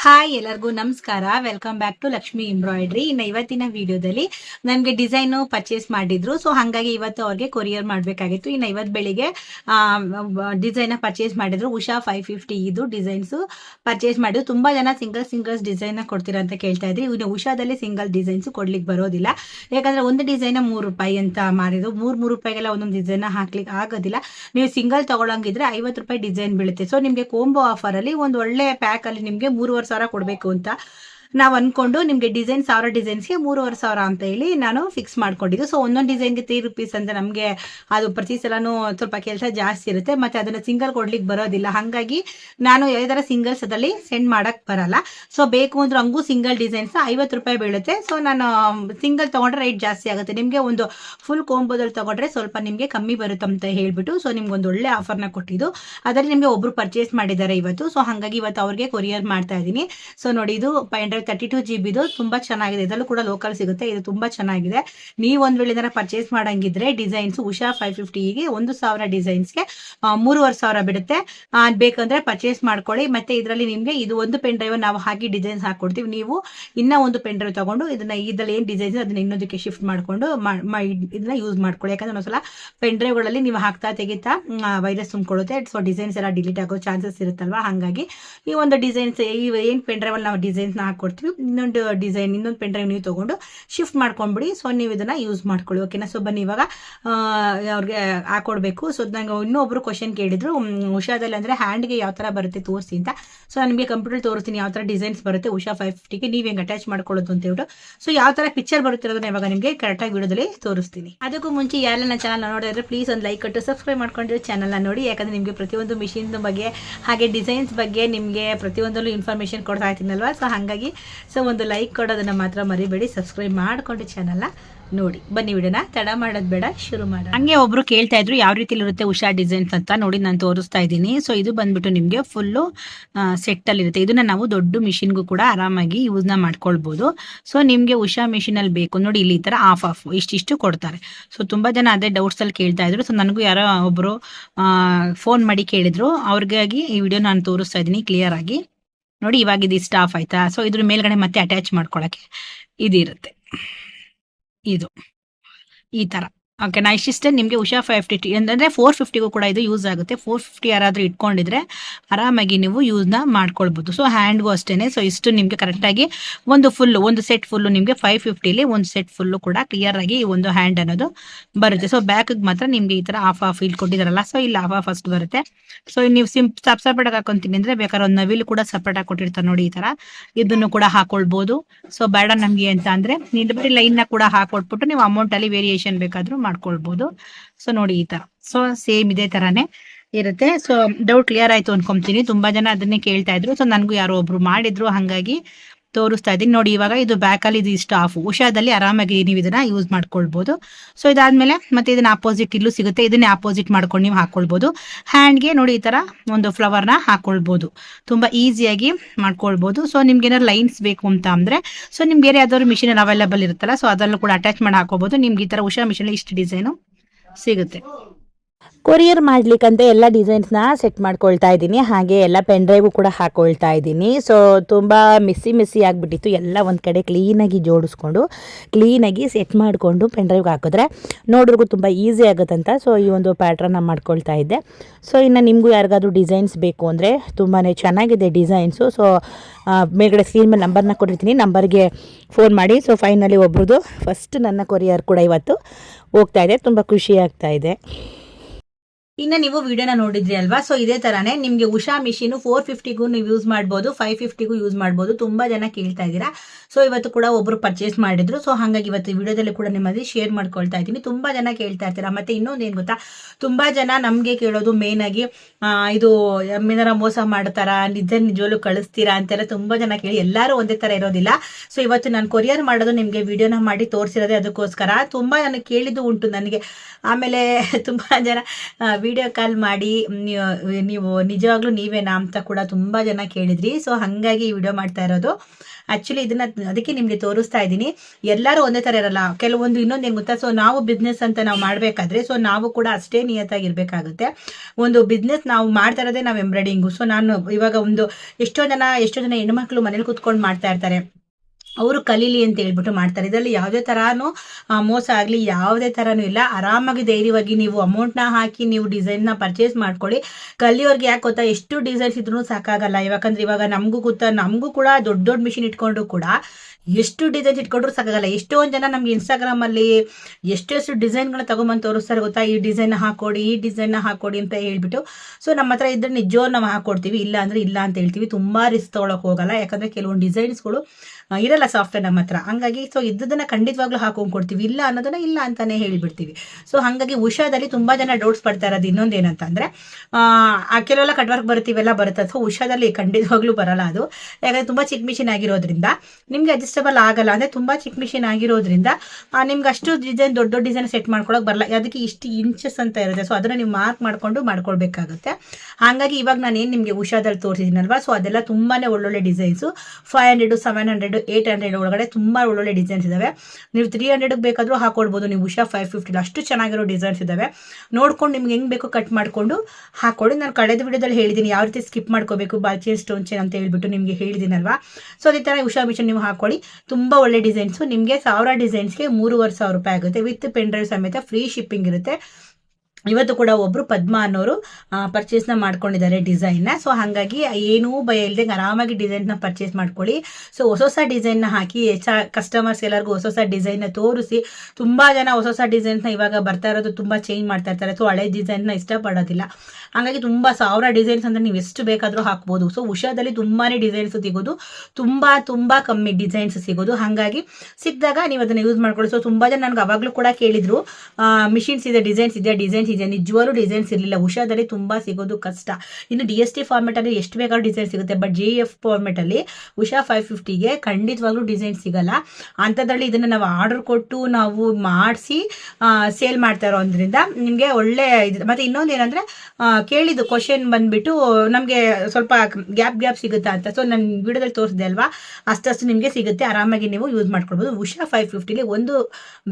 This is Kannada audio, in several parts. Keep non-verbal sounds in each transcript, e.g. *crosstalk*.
ಹಾಯ್ ಎಲ್ಲರಿಗೂ ನಮಸ್ಕಾರ. Welcome back to Lakshmi embroidery ಇನ್ನು ಇವತ್ತಿನ ವಿಡಿಯೋದಲ್ಲಿ ನನಗೆ ಡಿಸೈನು ಪರ್ಚೇಸ್ ಮಾಡಿದ್ರು. ಸೊ ಹಾಗಾಗಿ ಇವತ್ತು ಅವ್ರಿಗೆ ಕೊರಿಯರ್ ಮಾಡಬೇಕಾಗಿತ್ತು. ಇನ್ನು ಇವತ್ತು ಬೆಳಿಗ್ಗೆ ಡಿಸೈನ ಪರ್ಚೇಸ್ ಮಾಡಿದ್ರು. ಉಷಾ ಫೈವ್ ಫಿಫ್ಟಿ ಇದು ಡಿಸೈನ್ಸು ಪರ್ಚೇಸ್ ಮಾಡಿದ್ರು. ತುಂಬ ಜನ ಸಿಂಗಲ್ ಸಿಂಗಲ್ಸ್ ಡಿಸೈನ್ನ ಕೊಡ್ತೀರಾ ಅಂತ ಕೇಳ್ತಾ ಇದ್ರಿ. ಇನ್ನು ಉಷಾದಲ್ಲಿ ಸಿಂಗಲ್ ಡಿಸೈನ್ಸು ಕೊಡ್ಲಿಕ್ಕೆ ಬರೋದಿಲ್ಲ. ಯಾಕಂದ್ರೆ ಒಂದು ಡಿಸೈನ ಮೂರು ರೂಪಾಯಿ ಅಂತ ಮಾರಿದ್ರು. ಮೂರು ಮೂರು ರೂಪಾಯಿಗೆಲ್ಲ ಒಂದೊಂದು ಡಿಸೈನ್ ಹಾಕ್ಲಿಕ್ಕೆ ಆಗೋದಿಲ್ಲ. ನೀವು ಸಿಂಗಲ್ ತಗೊಳಂಗಿದ್ರೆ ಐವತ್ತು ರೂಪಾಯಿ ಡಿಸೈನ್ ಬೀಳುತ್ತೆ. ಸೊ ನಿಮಗೆ ಕೋಂಬೋ ಆಫರಲ್ಲಿ ಒಂದು ಒಳ್ಳೆ ಪ್ಯಾಕಲ್ಲಿ ನಿಮಗೆ ಮೂರುವರೆ ಸಾವಿರ ಕೊಡಬೇಕು ಅಂತ ನಾವು ಅನ್ಕೊಂಡು ನಿಮಗೆ ಡಿಸೈನ್ ಸಾವಿರ ಡಿಸೈನ್ಸ್ಗೆ ಮೂರುವರೆ ಸಾವಿರ ಅಂತ ಹೇಳಿ ನಾನು ಫಿಕ್ಸ್ ಮಾಡ್ಕೊಂಡಿದ್ದು. ಸೊ ಒಂದೊಂದು ಡಿಸೈನ್ಗೆ ತ್ರೀ ರುಪೀಸ್ ಅಂತ ನಮಗೆ ಅದು ಪ್ರತಿ ಸಲನೂ ಸ್ವಲ್ಪ ಕೆಲಸ ಜಾಸ್ತಿ ಇರುತ್ತೆ. ಮತ್ತೆ ಅದನ್ನ ಸಿಂಗಲ್ ಕೊಡ್ಲಿಕ್ಕೆ ಬರೋದಿಲ್ಲ. ಹಾಗಾಗಿ ನಾನು ಯಾವ್ದಾರ ಸಿಂಗಲ್ಸ್ ಅದಲ್ಲಿ ಸೆಂಡ್ ಮಾಡಕ್ ಬರಲ್ಲ. ಸೊ ಬೇಕು ಅಂದ್ರೆ ಹಂಗೂ ಸಿಂಗಲ್ ಡಿಸೈನ್ಸ್ ಐವತ್ತು ರೂಪಾಯಿ ಬೀಳುತ್ತೆ. ಸೊ ನಾನು ಸಿಂಗಲ್ ತಗೊಂಡ್ರೆ ರೇಟ್ ಜಾಸ್ತಿ ಆಗುತ್ತೆ. ನಿಮಗೆ ಒಂದು ಫುಲ್ ಕೋಂಬೋದಲ್ಲಿ ತೊಗೊಂಡ್ರೆ ಸ್ವಲ್ಪ ನಿಮಗೆ ಕಮ್ಮಿ ಬರುತ್ತೆ ಅಂತ ಹೇಳ್ಬಿಟ್ಟು ಸೊ ನಿಮ್ಗೆ ಒಂದು ಒಳ್ಳೆ ನ ಕೊಟ್ಟಿದ್ದು. ಅದರಲ್ಲಿ ನಿಮಗೆ ಒಬ್ರು ಪರ್ಚೇಸ್ ಮಾಡಿದ್ದಾರೆ ಇವತ್ತು. ಸೊ ಹಾಗಾಗಿ ಇವತ್ತು ಅವ್ರಿಗೆ ಕೊರಿಯರ್ ಮಾಡ್ತಾ ಇದ್ದೀನಿ. ಸೊ ನೋಡಿ ಇದು five hundred thirty two G ಬಿದು ತುಂಬಾ ಚೆನ್ನಾಗಿದೆ. ಇದರಲ್ಲೂ ಕೂಡ ಲೋಕಲ್ ಸಿಗುತ್ತೆ. ಇದು ತುಂಬಾ ಚೆನ್ನಾಗಿದೆ. ನೀವು ಒಂದ್ ವೇಳೆ ಏನಾರ ಪರ್ಚೇಸ್ ಮಾಡಂಗಿದ್ರೆ ಡಿಸೈನ್ಸ್ ಉಷಾ ಫೈವ್ ಫಿಫ್ಟಿಗೆ ಒಂದು ಸಾವಿರ ಡಿಸೈನ್ಸ್ಗೆ ಮೂರುವರೆ ಸಾವಿರ ಬಿಡುತ್ತೆ. ಬೇಕಂದ್ರೆ ಪರ್ಚೇಸ್ ಮಾಡ್ಕೊಳ್ಳಿ. ಮತ್ತೆ ಇದರಲ್ಲಿ ನಿಮಗೆ ಇದು ಒಂದು ಪೆನ್ ಡ್ರೈವ್ ನಾವು ಹಾಕಿ ಡಿಸೈನ್ಸ್ ಹಾಕೊಡ್ತೀವಿ. ನೀವು ಇನ್ನ ಒಂದು ಪೆನ್ ಡ್ರೈವ್ ತಗೊಂಡು ಇದನ್ನ ಇದ್ರಲ್ಲಿ ಏನ್ ಡಿಸೈನ್ಸ್ ಅದನ್ನ ಇನ್ನೊಂದಕ್ಕೆ ಶಿಫ್ಟ್ ಮಾಡ್ಕೊಂಡು ಇದನ್ನ ಯೂಸ್ ಮಾಡ್ಕೊಳ್ಳಿ. ಯಾಕಂದ್ರೆ ಒಂದ್ಸಲ ಪೆನ್ ಡ್ರೈವ್ಗಳಲ್ಲಿ ನೀವು ಹಾಕ್ತಾ ತೆಗಿತಾ ವೈರಸ್ ತುಂಬಿಕೊಳ್ಳುತ್ತೆ. ಸೊ ಡಿಸೈನ್ಸ್ ಎಲ್ಲ ಡಿಲೀಟ್ ಆಗೋ ಚಾನ್ಸಸ್ ಇರುತ್ತಲ್ವಾ? ಹಾಗಾಗಿ ಈ ಒಂದು ಡಿಸೈನ್ಸ್ ಈ, ಏನು ಪೆನ್ ಡ್ರೈವ್ ನಾವು ಡಿಸೈನ್ಸ್ನ ಹಾಕೊಡ್ತೀವಿ ಇನ್ನೊಂದು ಡಿಸೈನ್ ಇನ್ನೊಂದು ಪೆನ್ ಡ್ರೈವ್ ನೀವು ತೊಗೊಂಡು ಶಿಫ್ಟ್ ಮಾಡ್ಕೊಂಡ್ಬಿಡಿ. ಸೊ ನೀವು ಇದನ್ನ ಯೂಸ್ ಮಾಡ್ಕೊಳ್ಳಿ. ಓಕೆನಾ ಸೊ ಬನ್ನಿ ಇವಾಗ. ಅವ್ರಿಗೆ ಹಾಕೊಡ್ಬೇಕು. ಸೊ ನಂಗೆ ಇನ್ನೊಬ್ರು ಕ್ವಶನ್ ಕೇಳಿದ್ರು. ಉಷಾದಲ್ಲಿ ಅಂದ್ರೆ ಹ್ಯಾಂಡ್ಗೆ ಯಾವ ಥರ ಬರುತ್ತೆ ತೋರಿಸಿ ಅಂತ. ಸೊ ನಿಮಗೆ ಕಂಪ್ಯೂಟರ್ ತೋರಿಸ್ತೀನಿ ಯಾವ ಥರ ಡಿಸೈನ್ಸ್ ಬರುತ್ತೆ ಉಷಾ ಫೈವ್ ಫಿಫ್ಟಿಗೆ ನೀವು ಹೆಂಗೆ ಅಟ್ಯಾಚ್ ಮಾಡ್ಕೊಳ್ಳೋದು ಅಂತ ಹೇಳ್ಬಿಟ್ಟು. ಸೊ ಯಾವ ಥರ ಪಿಕ್ಚರ್ ಬರುತ್ತಿರೋದನ್ನ ಇವಾಗ ನಿಮಗೆ ಕರೆಕ್ಟಾಗಿ ವಿಡಿಯೋದಲ್ಲಿ ತೋರಿಸ್ತೀನಿ. ಅದಕ್ಕೂ ಮುಂಚೆ ಯಾರೆಲ್ಲ ನನ್ನ ಚಾನಲ್ ನೋಡಿದ್ರೆ ಪ್ಲೀಸ್ ಒಂದು ಲೈಕ್ ಕೊಟ್ಟು ಸಬ್ಸ್ಕ್ರೈಬ್ ಮಾಡ್ಕೊಂಡಿರೋ ಚಾನಲ್ನ ನೋಡಿ. ಯಾಕಂದ್ರೆ ನಿಮಗೆ ಪ್ರತಿಯೊಂದು ಮಿಷಿನ್ ಬಗ್ಗೆ ಹಾಗೆ ಡಿಸೈನ್ಸ್ ಬಗ್ಗೆ ನಿಮಗೆ ಪ್ರತಿಯೊಂದಲ್ಲೂ ಇನ್ಫಾರ್ಮೇಷನ್ ಕೊಡ್ತಾ ಇರ್ತೀನಲ್ವಾ? ಸೊ ಹಾಗಾಗಿ ಸೊ ಒಂದು ಲೈಕ್ ಕೊಡೋದನ್ನು ಮಾತ್ರ ಮರಿಬೇಡಿ. ಸಬ್ಸ್ಕ್ರೈಬ್ ಮಾಡ್ಕೊಂಡು ಚಾನಲ್ನ ನೋಡಿ. ಬನ್ನಿ ಬಿಡೋಣ ತಡ ಮಾಡೋದು ಬೇಡ, ಶುರು ಮಾಡೋಣ ಹಂಗೆ ಒಬ್ರು ಕೇಳ್ತಾ ಇದ್ರು, ಯಾವ ರೀತಿಲಿ ಇರುತ್ತೆ ಉಷಾ ಡಿಸೈನ್ಸ್ ಅಂತ ನೋಡಿ ನಾನು ತೋರಿಸ್ತಾ ಇದ್ದೀನಿ. ಸೊ ಇದು ಬಂದ್ಬಿಟ್ಟು ನಿಮಗೆ ಫುಲ್ಲು ಸೆಟ್ ಅಲ್ಲಿ ಇರುತ್ತೆ. ಇದನ್ನ ನಾವು ದೊಡ್ಡ ಮಿಷಿನ್ಗೂ ಕೂಡ ಆರಾಮಾಗಿ ಯೂಸ್ನ ಮಾಡ್ಕೊಳ್ಬೋದು. ಸೊ ನಿಮಗೆ ಉಷಾ ಮಿಷಿನಲ್ಲಿ ಬೇಕು. ನೋಡಿ ಇಲ್ಲಿ ಈ ತರ ಆಫ್ ಆಫ್ ಇಷ್ಟಿಷ್ಟು ಕೊಡ್ತಾರೆ. ಸೊ ತುಂಬಾ ಜನ ಅದೇ ಡೌಟ್ಸ್ ಅಲ್ಲಿ ಕೇಳ್ತಾ ಇದ್ರು. ಸೊ ನನಗೂ ಯಾರೋ ಒಬ್ರು ಫೋನ್ ಮಾಡಿ ಕೇಳಿದ್ರು. ಅವ್ರಿಗಾಗಿ ಈ ವಿಡಿಯೋ ನಾನು ತೋರಿಸ್ತಾ ಇದ್ದೀನಿ ಕ್ಲಿಯರ್ ಆಗಿ. ನೋಡಿ ಇವಾಗ ಇದು ಇಷ್ಟ ಆಫ್ ಆಯ್ತಾ? ಸೊ ಇದ್ರ ಮೇಲ್ಗಡೆ ಮತ್ತೆ ಅಟ್ಯಾಚ್ ಮಾಡ್ಕೊಳಕ್ಕೆ ಇದಿರುತ್ತೆ. ಇದು ಈ ತರ. ಓಕೆ ನಾ ಇಷ್ಟಿಷ್ಟೇ ನಿಮಗೆ ಉಷಾ ಫೈವ್ ಫಿಫ್ಟಿ ಅಂದರೆ ಫೋರ್ ಫಿಫ್ಟಿಗೂ ಕೂಡ ಇದು ಯೂಸ್ ಆಗುತ್ತೆ. ಫೋರ್ ಫಿಫ್ಟಿ ಯಾರಾದರೂ ಇಟ್ಕೊಂಡಿದ್ರೆ ಆರಾಮಾಗಿ ನೀವು ಯೂಸ್ನ ಮಾಡ್ಕೊಳ್ಬೋದು. ಸೊ ಹ್ಯಾಂಡ್ಗೂ ಅಷ್ಟೇ ಸೊ ಇಷ್ಟು ನಿಮಗೆ ಕರೆಕ್ಟಾಗಿ ಒಂದು ಫುಲ್ಲು ಒಂದು ಸೆಟ್ ಫುಲ್ಲು ನಿಮಗೆ ಫೈವ್ ಫಿಫ್ಟಿಲಿ ಒಂದು ಸೆಟ್ ಫುಲ್ಲು ಕೂಡ ಕ್ಲಿಯರ್ ಆಗಿ ಈ ಒಂದು ಹ್ಯಾಂಡ್ ಅನ್ನೋದು ಬರುತ್ತೆ. ಸೊ ಬ್ಯಾಕಿಗೆ ಮಾತ್ರ ನಿಮಗೆ ಈ ಥರ ಆಫ್ ಆಫ್ ಇಲ್ಲಿ ಕೊಟ್ಟಿದ್ದಾರಲ್ಲ ಸೊ ಇಲ್ಲಿ ಆಫ್ ಆಫ್ ಅಷ್ಟು ಬರುತ್ತೆ. ಸೊ ನೀವು ಸಿಂಪ್ ಸಪ್ ಸಪ್ರೇಟ್ ಆಗಿ ಹಾಕೊಂತೀನಿ ಅಂದ್ರೆ ಬೇಕಾದ್ರೆ ಒಂದು ನವಿಲು ಕೂಡ ಸಪ್ರೇಟ್ ಆಗಿ ಕೊಟ್ಟಿರ್ತಾರೆ ನೋಡಿ ಈ ತರ. ಇದನ್ನು ಕೂಡ ಹಾಕೊಳ್ಬೋದು. ಸೊ ಬೇಡ ನಮಗೆ ಅಂತ ಅಂದ್ರೆ ನೀವು ಬರೀ ಲೈನ್ನ ಕೂಡ ಹಾಕೊಟ್ಬಿಟ್ಟು ನೀವು ಅಮೌಂಟಲ್ಲಿ ವೇರಿಯೇಷನ್ ಬೇಕಾದ್ರೂ ಮಾಡ್ಕೊಳ್ಬಹುದು ಸೊ ನೋಡಿ ಈ ತರ. ಸೊ ಸೇಮ್ ಇದೇ ತರಾನೇ ಇರುತ್ತೆ. ಸೊ ಡೌಟ್ ಕ್ಲಿಯರ್ ಆಯ್ತು ಅನ್ಕೊಂತೀನಿ. ತುಂಬಾ ಜನ ಅದನ್ನೇ ಕೇಳ್ತಾ ಇದ್ರು. ಸೊ ನನ್ಗೂ ಯಾರೋ ಒಬ್ರು ಮಾಡಿದ್ರು. ಹಂಗಾಗಿ ತೋರಿಸ್ತಾ ಇದ್ದೀನಿ. ನೋಡಿ, ಇವಾಗ ಇದು ಬ್ಯಾಕ್ ಅಲ್ಲಿ ಇದು ಇಷ್ಟು ಆಫ್ ಉಷಾದಲ್ಲಿ ಆರಾಮಾಗಿ ನೀವು ಇದನ್ನ ಯೂಸ್ ಮಾಡ್ಕೊಳ್ಬಹುದು ಸೊ ಇದಾದ್ಮೇಲೆ ಮತ್ತೆ ಇದನ್ನ ಅಪೋಸಿಟ್ ಇಲ್ಲೂ ಸಿಗುತ್ತೆ. ಇದನ್ನೇ ಅಪೋಸಿಟ್ ಮಾಡ್ಕೊಂಡು ನೀವು ಹಾಕೊಳ್ಬಹುದು ಹ್ಯಾಂಡ್ಗೆ ನೋಡಿ, ಈ ತರ ಒಂದು ಫ್ಲವರ್ನ ಹಾಕೊಳ್ಬಹುದು ತುಂಬಾ ಈಸಿಯಾಗಿ ಮಾಡ್ಕೊಳ್ಬಹುದು ಸೊ ನಿಮ್ಗೆ ಏನಾದ್ರು ಲೈನ್ಸ್ ಬೇಕು ಅಂತ ಅಂದ್ರೆ ಸೊ ನಿಮ್ಗೆ ಬೇರೆ ಯಾವ್ದಾದ್ರು ಮಿಷಿನ್ ಅವೈಲೇಬಲ್ ಇರುತ್ತಲ್ಲ ಸೊ ಅದರಲ್ಲೂ ಕೂಡ ಅಟ್ಯಾಚ್ ಮಾಡಿ ಹಾಕೋಬಹುದು ನಿಮ್ಗೆ ಈ ತರ ಉಷಾ ಮಿಷಿನ್ ಇಷ್ಟು ಡಿಸೈನು ಸಿಗುತ್ತೆ. ಕೊರಿಯರ್ ಮಾಡ್ಲಿಕ್ಕಂತ ಎಲ್ಲ ಡಿಸೈನ್ಸ್ನ ಸೆಟ್ ಮಾಡ್ಕೊಳ್ತಾ ಇದ್ದೀನಿ. ಹಾಗೆ ಎಲ್ಲ ಪೆನ್ ಡ್ರೈವು ಕೂಡ ಹಾಕೊಳ್ತಾ ಇದ್ದೀನಿ. ಸೊ ತುಂಬ ಮಿಸ್ಸಿ ಮಿಸ್ಸಿ ಆಗಿಬಿಟ್ಟಿತ್ತು. ಎಲ್ಲ ಒಂದು ಕಡೆ ಕ್ಲೀನಾಗಿ ಜೋಡಿಸ್ಕೊಂಡು ಕ್ಲೀನಾಗಿ ಸೆಟ್ ಮಾಡಿಕೊಂಡು ಪೆನ್ ಡ್ರೈವ್ ಹಾಕಿದ್ರೆ ನೋಡೋರ್ಗೂ ತುಂಬ ಈಸಿ ಆಗುತ್ತಂತ. ಸೊ ಈ ಒಂದು ಪ್ಯಾಟ್ರನ್ನ ಮಾಡ್ಕೊಳ್ತಾ ಇದ್ದೆ. ಸೊ ಇನ್ನು ನಿಮಗೂ ಯಾರಿಗಾದ್ರೂ ಡಿಸೈನ್ಸ್ ಬೇಕು ಅಂದರೆ ತುಂಬಾ ಚೆನ್ನಾಗಿದೆ ಡಿಸೈನ್ಸು ಸೊ ಮೇಲ್ಗಡೆ ಸ್ಕ್ರೀನ್ ಮೇಲೆ ನಂಬರ್ನ ಕೊಟ್ಟಿರ್ತೀನಿ. ನಂಬರ್ಗೆ ಫೋನ್ ಮಾಡಿ. ಸೊ ಫೈನಲಿ ಒಬ್ರದು ಫಸ್ಟ್ ನನ್ನ ಕೊರಿಯರ್ ಕೂಡ ಇವತ್ತು ಹೋಗ್ತಾ ಇದೆ. ತುಂಬ ಖುಷಿ ಆಗ್ತಾ ಇದೆ. ಇನ್ನ ನೀವು ವಿಡಿಯೋನ ನೋಡಿದ್ರಿ ಅಲ್ವಾ? ಸೊ ಇದೇ ತರಾನೇ ನಿಮಗೆ ಉಷಾ ಮಿಷಿನ್ ಫೋರ್ ಫಿಫ್ಟಿಗೂ ನೀವು ಯೂಸ್ ಮಾಡ್ಬೋದು ಫೈವ್ ಫಿಫ್ಟಿಗೂ ಯೂಸ್ ಮಾಡ್ಬೋದು. ತುಂಬಾ ಜನ ಕೇಳ್ತಾ ಇದ್ದೀರಾ. ಸೊ ಇವತ್ತು ಕೂಡ ಒಬ್ರು ಪರ್ಚೇಸ್ ಮಾಡಿದ್ರು. ಸೊ ಹಾಗಾಗಿ ಇವತ್ತು ವಿಡಿಯೋದಲ್ಲಿ ಕೂಡ ನಿಮ್ಮಲ್ಲಿ ಶೇರ್ ಮಾಡ್ಕೊಳ್ತಾ ಇದ್ದೀನಿ. ತುಂಬಾ ಜನ ಕೇಳ್ತಾ ಇರ್ತೀರಾ. ಮತ್ತೆ ಇನ್ನೊಂದು ಏನ್ ಗೊತ್ತಾ? ತುಂಬಾ ಜನ ನಮ್ಗೆ ಕೇಳೋದು ಮೇನ್ ಆಗಿ ಇದು ಏನಾರ ಮೋಸ ಮಾಡ್ತಾರಾ, ನಿಜ ನಿಜವಲ್ಲೂ ಕಳಿಸ್ತೀರಾ ಅಂತೆಲ್ಲ ತುಂಬಾ ಜನ ಕೇಳಿ. ಎಲ್ಲರೂ ಒಂದೇ ತರ ಇರೋದಿಲ್ಲ. ಸೊ ಇವತ್ತು ನಾನು ಕೊರಿಯರ್ ಮಾಡೋದು ನಿಮ್ಗೆ ವಿಡಿಯೋನ ಮಾಡಿ ತೋರಿಸಿರೋದೇ ಅದಕ್ಕೋಸ್ಕರ. ತುಂಬಾ ಜನ ಕೇಳಿದ್ದು ಉಂಟು ನನಗೆ. ಆಮೇಲೆ *laughs* ತುಂಬಾ ಜನ ವಿಡಿಯೋ ಕಾಲ್ ಮಾಡಿ ನೀವು- ನಿಜವಾಗ್ಲೂ ನೀವೇನಾ ಅಂತ ಕೂಡ ತುಂಬಾ ಜನ ಕೇಳಿದ್ರಿ. ಸೊ ಹಂಗಾಗಿ ವಿಡಿಯೋ ಮಾಡ್ತಾ ಇರೋದು. ಆಕ್ಚುಲಿ ಇದನ್ನ ಅದಕ್ಕೆ ನಿಮ್ಗೆ ತೋರಿಸ್ತಾ ಇದ್ದೀನಿ. ಎಲ್ಲರೂ ಒಂದೇ ತರ ಇರಲ್ಲ. ಕೆಲವೊಂದು ಇನ್ನೊಂದು ಏನು ಗೊತ್ತಾ? ಸೊ ನಾವು ಬಿಸ್ನೆಸ್ ಅಂತ ನಾವು ಮಾಡಬೇಕಾದ್ರೆ ಸೊ ನಾವು ಕೂಡ ಅಷ್ಟೇ ನಿಯತ್ತಾಗಿ ಇರಬೇಕಾಗುತ್ತೆ ಒಂದು ಬಿಸ್ನೆಸ್ ನಾವು ಮಾಡ್ತಾ ಇರೋದೇ ನಾವು ಎಂಬ್ರಾಯ್ಡಿಂಗು ಸೊ ನಾನು ಇವಾಗ ಒಂದು ಎಷ್ಟೋ ಜನ ಎಷ್ಟೋ ಜನ ಹೆಣ್ಮಕ್ಳು ಮನೇಲಿ ಕುತ್ಕೊಂಡು ಮಾಡ್ತಾ ಇರ್ತಾರೆ. ಅವರು ಕಲೀಲಿ ಅಂತ ಹೇಳ್ಬಿಟ್ಟು ಮಾಡ್ತಾರೆ. ಇದರಲ್ಲಿ ಯಾವುದೇ ತರಾನು ಮೋಸ ಆಗಲಿ, ಯಾವುದೇ ಥರನೂ ಇಲ್ಲ. ಆರಾಮಾಗಿ ಧೈರ್ಯವಾಗಿ ನೀವು ಅಮೌಂಟ್ನ ಹಾಕಿ ನೀವು ಡಿಸೈನ್ನ ಪರ್ಚೇಸ್ ಮಾಡ್ಕೊಳ್ಳಿ. ಕಲಿಯೋರ್ಗೆ ಯಾಕೆ ಗೊತ್ತಾ? ಎಷ್ಟು ಡಿಸೈನ್ಸ್ ಇದ್ರೂ ಸಾಕಾಗಲ್ಲ. ಯಾಕಂದ್ರೆ ಇವಾಗ ನಮಗೂ ಗೊತ್ತಾ, ನಮಗೂ ಕೂಡ ದೊಡ್ಡ ದೊಡ್ಡ ಮಿಷಿನ್ ಇಟ್ಕೊಂಡು ಕೂಡ ಎಷ್ಟು ಡಿಸೈನ್ಸ್ ಇಟ್ಕೊಂಡ್ರು ಸಾಕಾಗಲ್ಲ. ಎಷ್ಟೊಂದು ಜನ ನಮ್ಗೆ ಇನ್ಸ್ಟಾಗ್ರಾಮಲ್ಲಿ ಎಷ್ಟೆಷ್ಟು ಡಿಸೈನ್ಗಳನ್ನ ತಗೊಂಬಂದು ತೋರಿಸ್ತಾರೆ ಗೊತ್ತಾ? ಈ ಡಿಸೈನ್ ಹಾಕೊಡಿ, ಈ ಡಿಸೈನ್ ಹಾಕೊಡಿ ಅಂತ ಹೇಳ್ಬಿಟ್ಟು. ಸೊ ನಮ್ಮ ಹತ್ರ ಇದ್ರೆ ನಿಜೋ ನಾವು ಹಾಕೊಡ್ತೀವಿ. ಇಲ್ಲ ಅಂದ್ರೆ ಇಲ್ಲ ಅಂತ ಹೇಳ್ತೀವಿ. ತುಂಬ ರಿಸ್ಕ್ ತೊಗೊಳಕ್ಕೆ ಹೋಗಲ್ಲ. ಯಾಕಂದ್ರೆ ಕೆಲವೊಂದು ಡಿಸೈನ್ಸ್ಗಳು ಇರಲ್ಲ. ಸಾಫ್ಟ್ವೇರ್ ನಮ್ಮ ಹತ್ರ. ಹಂಗಾಗಿ ಸೊ ಇದ್ದದನ್ನ ಖಂಡಿತವಾಗ್ಲೂ ಹಾಕೊಂಡ್ ಕೊಡ್ತೀವಿ. ಇಲ್ಲ ಅನ್ನೋದನ್ನ ಇಲ್ಲ ಅಂತಾನೆ ಹೇಳಿಬಿಡ್ತೀವಿ. ಸೊ ಹಂಗಾಗಿ ಉಷಾದಲ್ಲಿ ತುಂಬಾ ಜನ ಡೌಟ್ಸ್ ಪಡ್ತಾ ಇರೋದು ಆ ಕೆಲವೆಲ್ಲ ಕಟ್ವರ್ಕ್ ಬರ್ತೀವೆಲ್ಲ ಬರುತ್ತೆ? ಸೊ ಉಷಾದಲ್ಲಿ ಖಂಡಿತವಾಗ್ಲೂ ಬರಲ್ಲ ಅದು. ಯಾಕಂದ್ರೆ ತುಂಬಾ ಚಿಕ್ಕ ಮಿಷಿನ್ ಆಗಿರೋದ್ರಿಂದ ನಿಮ್ಗೆ ಅಡ್ಜಸ್ಟಬಲ್ ಆಗಲ್ಲ. ಅಂದ್ರೆ ತುಂಬಾ ಚಿಕ್ಕ ಮಿಷಿನ್ ಆಗಿರೋದ್ರಿಂದ ನಿಮ್ಗೆ ಅಷ್ಟು ಡಿಸೈನ್ ದೊಡ್ಡ ದೊಡ್ಡ ಡಿಸೈನ್ ಸೆಟ್ ಮಾಡ್ಕೊಳಕ್ ಬರಲ್ಲ. ಅದಕ್ಕೆ ಇಷ್ಟು ಇಂಚಸ್ ಅಂತ ಇರುತ್ತೆ. ಸೊ ಅದನ್ನ ನೀವು ಮಾರ್ಕ್ ಮಾಡ್ಕೊಂಡು ಮಾಡ್ಕೊಳ್ಬೇಕಾಗುತ್ತೆ. ಹಾಗಾಗಿ ಇವಾಗ ನಾನು ಏನು ನಿಮಗೆ ಉಷಾದಲ್ಲಿ ತೋರಿಸಿದ್ದೀನಲ್ವಾ? ಸೊ ಅದೆಲ್ಲ ತುಂಬಾನೇ ಒಳ್ಳೊಳ್ಳೆ designs five hundred seven hundred eight hundred ಒಳಗಡೆ ತುಂಬ ಒಳ್ಳೊಳ್ಳೆ ಡಿಸೈನ್ಸ್ ಇದಾವೆ. ನೀವು ತ್ರೀ ಹಂಡ್ರೆಡ್ಗೆ ಬೇಕಾದರೂ ಹಾಕೊಳ್ಬೋದು ನೀವು ಉಷಾ ಫೈವ್ ಫಿಫ್ಟಿ ಅಷ್ಟು ಚೆನ್ನಾಗಿರೋ ಡಿಸೈನ್ಸ್ ಇದಾವೆ. ನೋಡ್ಕೊಂಡು ನಿಮ್ಗೆ ಹೆಂಗ್ ಬೇಕೋ ಕಟ್ ಮಾಡಿಕೊಂಡು ಹಾಕೊಳ್ಳಿ ನಾನು ಕಳೆದ ವಿಡಿಯೋದಲ್ಲಿ ಹೇಳಿದ್ದೀನಿ ಯಾವ ರೀತಿ ಸ್ಕಿಪ್ ಮಾಡ್ಕೋಬೇಕು ಬಾಲ್ಚೇನ್ ಸ್ಟೋನ್ ಚೇನ್ ಅಂತ ಹೇಳ್ಬಿಟ್ಟು ನಿಮಗೆ ಹೇಳಿದ್ದೀನಲ್ವಾ ಸೊ ಅದೇ ಥರ ಉಷಾ ಮಿಷನ್ ನೀವು ಹಾಕೊಳ್ಳಿ ತುಂಬ ಒಳ್ಳೆ ಡಿಸೈನ್ಸು ನಿಮಗೆ ಸಾವಿರ ಡಿಸೈನ್ಸ್ಗೆ ಮೂರುವರೆ ಸಾವಿರ ರೂಪಾಯಿ ಆಗುತ್ತೆ. ವಿತ್ ಪೆನ್ ಡ್ರೈವ್ ಸಮೇತ ಫ್ರೀ ಶಿಪ್ಪಿಂಗ್ ಇರುತ್ತೆ. ಇವತ್ತು ಕೂಡ ಒಬ್ರು ಪದ್ಮ ಅನ್ನೋರು ಪರ್ಚೇಸ್ನ ಮಾಡ್ಕೊಂಡಿದ್ದಾರೆ ಡಿಸೈನ್ನ ಸೊ ಹಾಗಾಗಿ ಏನೂ ಭಯ ಇಲ್ಲದೆ ಆರಾಮಾಗಿ ಡಿಸೈನ್ನ ಪರ್ಚೇಸ್ ಮಾಡ್ಕೊಳ್ಳಿ. ಸೊ ಹೊಸ ಹೊಸ ಡಿಸೈನ್ನ ಹಾಕಿ, ಹೆಚ್ಚ ಕಸ್ಟಮರ್ಸ್ ಎಲ್ಲರಿಗೂ ಹೊಸ ಹೊಸ ಡಿಸೈನ್ನ ತೋರಿಸಿ, ತುಂಬಾ ಜನ ಹೊಸ ಹೊಸ ಡಿಸೈನ್ಸ್ನ ಇವಾಗ ಬರ್ತಾ ಇರೋದು ತುಂಬಾ ಚೇಂಜ್ ಮಾಡ್ತಾ ಇರ್ತಾರೆ. ಸೊ ಹಳೆ ಡಿಸೈನ್ನ ಇಷ್ಟಪಡೋದಿಲ್ಲ. ಹಾಗಾಗಿ ತುಂಬಾ ಸಾವಿರ ಡಿಸೈನ್ಸ್ ಅಂದ್ರೆ ನೀವು ಎಷ್ಟು ಬೇಕಾದರೂ ಹಾಕ್ಬೋದು. ಸೊ ಉಷಾದಲ್ಲಿ ತುಂಬಾನೇ ಡಿಸೈನ್ಸ್ ಸಿಗೋದು. ತುಂಬಾ ತುಂಬಾ ಕಮ್ಮಿ ಡಿಸೈನ್ಸ್ ಸಿಗೋದು. ಹಾಗಾಗಿ ಸಿಕ್ಕಿದಾಗ ನೀವು ಅದನ್ನ ಯೂಸ್ ಮಾಡ್ಕೊಳ್ಳಿ. ಸೊ ತುಂಬಾ ಜನ ನನಗೆ ಅವಾಗಲೂ ಕೂಡ ಕೇಳಿದ್ರು ಮಿಷಿನ್ಸ್ ಇದೆ ಡಿಸೈನ್ಸ್ ಇದೆ ಡಿಸೈನ್ಸ್ ಇದೆ. ನಿಜವಾಗ್ಲೂ ಡಿಸೈನ್ಸ್ ಇರಲಿಲ್ಲ. ಉಷಾದಲ್ಲಿ ತುಂಬಾ ಸಿಗೋದು ಕಷ್ಟ. ಇನ್ನು ಡಿ ಎಸ್ ಟಿ ಫಾರ್ಮೆಟ್ ಅಲ್ಲಿ ಎಷ್ಟು ಬೇಕಾದ್ರೂ ಡಿಸೈನ್ ಸಿಗುತ್ತೆ. ಬಟ್ ಜಿ ಎಫ್ ಫಾರ್ಮೆಟ್ ಅಲ್ಲಿ ಉಷಾ ಫೈವ್ ಫಿಫ್ಟಿಗೆ ಖಂಡಿತವಾಗ್ಲೂ ಡಿಸೈನ್ ಸಿಗಲ್ಲ. ಅಂಥದ್ರಲ್ಲಿ ಇದನ್ನ ನಾವು ಆರ್ಡರ್ ಕೊಟ್ಟು ನಾವು ಮಾಡಿಸಿ ಸೇಲ್ ಮಾಡ್ತಾ ಇರೋದ್ರಿಂದ ನಿಮಗೆ ಒಳ್ಳೆ ಮತ್ತೆ ಇನ್ನೊಂದು ಏನಂದ್ರೆ ಕೇಳಿದ್ದು ಕ್ವಶನ್ ಬಂದ್ಬಿಟ್ಟು ನಮಗೆ ಸ್ವಲ್ಪ ಗ್ಯಾಪ್ ಗ್ಯಾಪ್ ಸಿಗುತ್ತಾ ಅಂತ. ಸೊ ನಾನು ವಿಡಿಯೋದಲ್ಲಿ ತೋರಿಸಿದೆ ಅಲ್ವಾ? ಅಷ್ಟಷ್ಟು ನಿಮಗೆ ಸಿಗುತ್ತೆ. ಆರಾಮಾಗಿ ನೀವು ಯೂಸ್ ಮಾಡ್ಕೊಳ್ಬೋದು. ಉಷಾ ಫೈವ್ ಫಿಫ್ಟಿಲಿ ಒಂದು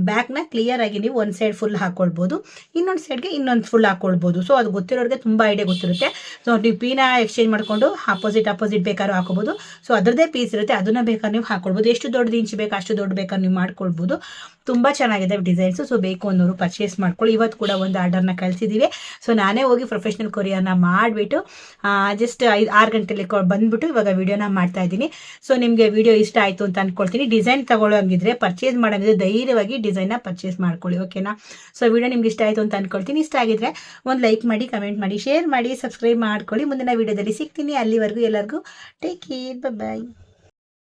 ಬ್ಯಾಕ್ನ ಕ್ಲಿಯರ್ ಆಗಿ ನೀವು ಒಂದು ಸೈಡ್ ಫುಲ್ ಹಾಕೊಳ್ಬೋದು. ಇನ್ನೊಂದು ಇನ್ನೊಂದು ಫುಲ್ ಹಾಕೊಳ್ಬೋದು ಸೊ ಅದು ಗೊತ್ತಿರೋರಿಗೆ ತುಂಬ ಐಡಿಯಾ ಗೊತ್ತಿರುತ್ತೆ. ಸೊ ನೀವು ಪೀನ ಎಕ್ಸ್ಚೇಂಜ್ ಮಾಡಿಕೊಂಡು ಅಪೋಸಿಟ್ ಅಪೋಸಿಟ್ ಬೇಕಾದ್ರೂ ಹಾಕೋಬೋದು ಸೊ ಅದರದ್ದೇ ಪೀಸ್ ಇರುತ್ತೆ. ಅದನ್ನ ಬೇಕಾದ್ರೆ ನೀವು ಹಾಕೊಳ್ಬೋದು ಎಷ್ಟು ದೊಡ್ಡದು ಇಂಚ್ ಬೇಕು ಅಷ್ಟು ದೊಡ್ಡ ಬೇಕಾದ್ರೆ ನೀವು ಮಾಡ್ಕೊಳ್ಬೋದು. ತುಂಬ ಚೆನ್ನಾಗಿದೆ ಡಿಸೈನ್ಸ್. ಸೊ ಬೇಕು ಅನ್ನೋರು ಪರ್ಚೇಸ್ ಮಾಡ್ಕೊಳ್ಳಿ. ಇವತ್ತು ಕೂಡ ಒಂದು ಆರ್ಡರ್ನ ಕಳಿಸಿದ್ದೀವಿ ಸೊ ನಾನೇ ಹೋಗಿ ಪ್ರೊಫೆಷ್ನಲ್ ಕೊರಿಯರ್ನ ಮಾಡಿಬಿಟ್ಟು ಜಸ್ಟ್ ಐದು, ಆರು ಗಂಟೆಲಿ ಬಂದ್ಬಿಟ್ಟು ಇವಾಗ ವೀಡಿಯೋನ ಮಾಡ್ತಾ ಇದ್ದೀನಿ. ಸೊ ನಿಮಗೆ ವಿಡಿಯೋ ಇಷ್ಟ ಆಯಿತು ಅಂತ ಅಂದ್ಕೊಳ್ತೀನಿ ಡಿಸೈನ್ ತಗೊಳ್ಳೋಂಗಿದ್ರೆ ಪರ್ಚೇಸ್ ಮಾಡೋಂಗಿದ್ರೆ ಧೈರ್ಯವಾಗಿ ಡಿಸೈನ್ನ ಪರ್ಚೇಸ್ ಮಾಡ್ಕೊಳ್ಳಿ ಓಕೆನಾ ಸೊ ವಿಡಿಯೋ ನಿಮ್ಗೆ ಇಷ್ಟ ಆಯಿತು ಅಂತ ಅಂದ್ಕೊಳ್ತೀನಿ ಇಷ್ಟ ಆಗಿದ್ರೆ ಒಂದು ಲೈಕ್ ಮಾಡಿ ಕಮೆಂಟ್ ಮಾಡಿ ಶೇರ್ ಮಾಡಿ ಸಬ್ಸ್ಕ್ರೈಬ್ ಮಾಡ್ಕೊಳ್ಳಿ. ಮುಂದಿನ ವಿಡಿಯೋದಲ್ಲಿ ಸಿಗ್ತೀನಿ. ಅಲ್ಲಿವರೆಗೂ ಎಲ್ಲರಿಗೂ ಟೇಕ್ ಕೇರ್ ಬಾಯ್